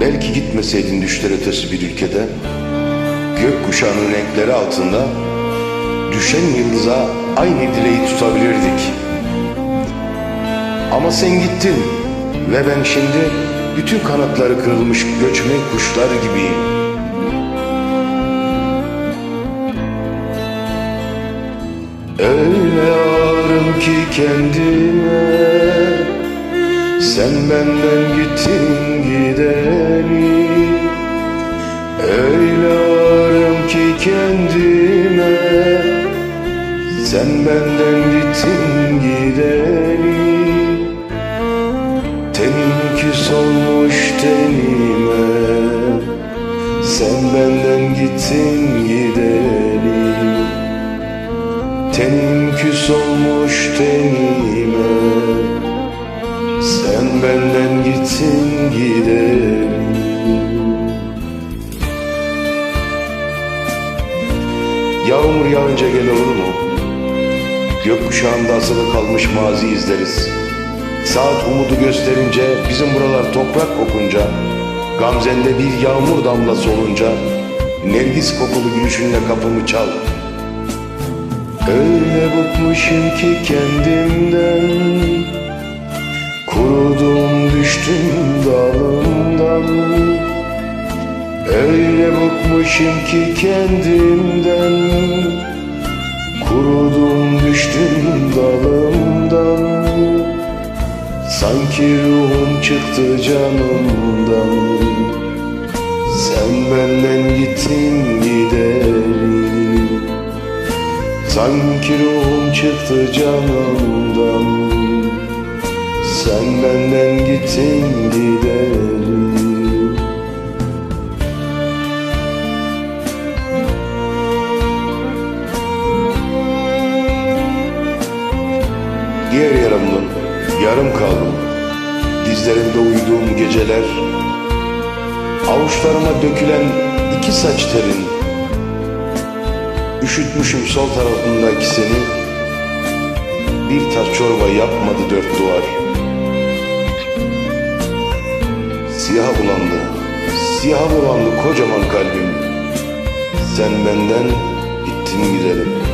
Belki gitmeseydin düşler ötesi bir ülkede Gök kuşağının renkleri altında Düşen yıldıza aynı dileği tutabilirdik. Ama sen gittin Ve ben şimdi bütün kanatları kırılmış göçmen kuşlar gibiyim. Öyle ağrım ki kendime Sen benden gittin gideni Öyle ağrım ki kendime. Sen benden gittin gideni Tenim küs olmuş tenime. Sen benden gittin gideni Tenim küs olmuş tenime Yağmur yağınca gel olur mu? Gökkuşağında asılı kalmış mazi izleriz. Saat umudu gösterince bizim buralar toprak kokunca Gamzende bir yağmur damlası olunca Nergis kokulu gülüşünle kapımı çal. Öyle bıkmışım ki kendimden Kurudum düştüm dalımdan Öyle bıkmışım ki kendimden. Kurudum düştüm dalımdan. Sanki ruhum çıktı canımdan. Sen benden gittin gidelim. Sanki ruhum çıktı canımdan. Sen benden gittin gidelim Diğer yarımdan yarım kaldım. Dizlerimde uyuduğum geceler Avuçlarıma dökülen iki saç terin Üşütmüşüm sol tarafındaki seni Bir tas çorba yapmadı dört duvar. Siyah bulandı Siyah bulandı kocaman kalbim. Sen benden gittin gidelim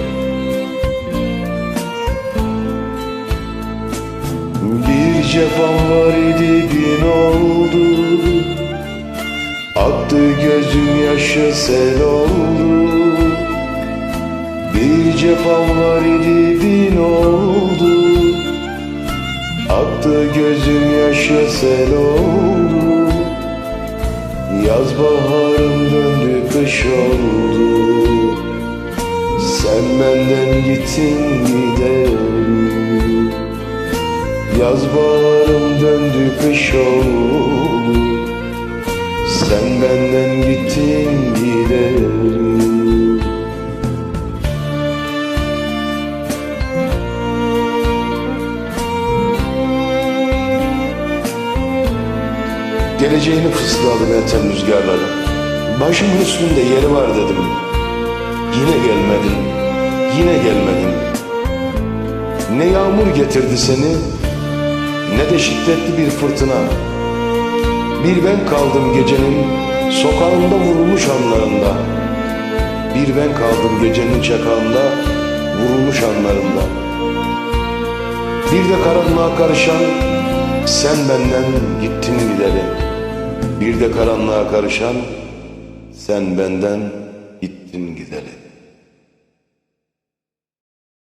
cefam var idi bin oldu. Aktı gözüm yaşı sel oldu. Bir cefam var idi bin oldu. Aktı gözüm yaşı sel oldu. Yaz baharım döndü kış oldu. Sen benden gittin gidelim Yaz baharım döndü kış oldu. Sen benden gittin gidelim Geleceğini fısıldadım eten rüzgarları Başımın üstünde yeri var dedim. Yine gelmedin, yine gelmedin ne yağmur getirdi seni Ne de şiddetli bir fırtına. Bir ben kaldım gecenin Sokağında vurulmuş anlarında. Bir ben kaldım gecenin çakağında Vurulmuş anlarında. Bir de karanlığa karışan Sen benden gittin gideri Bir de karanlığa karışan Sen benden gittin gideri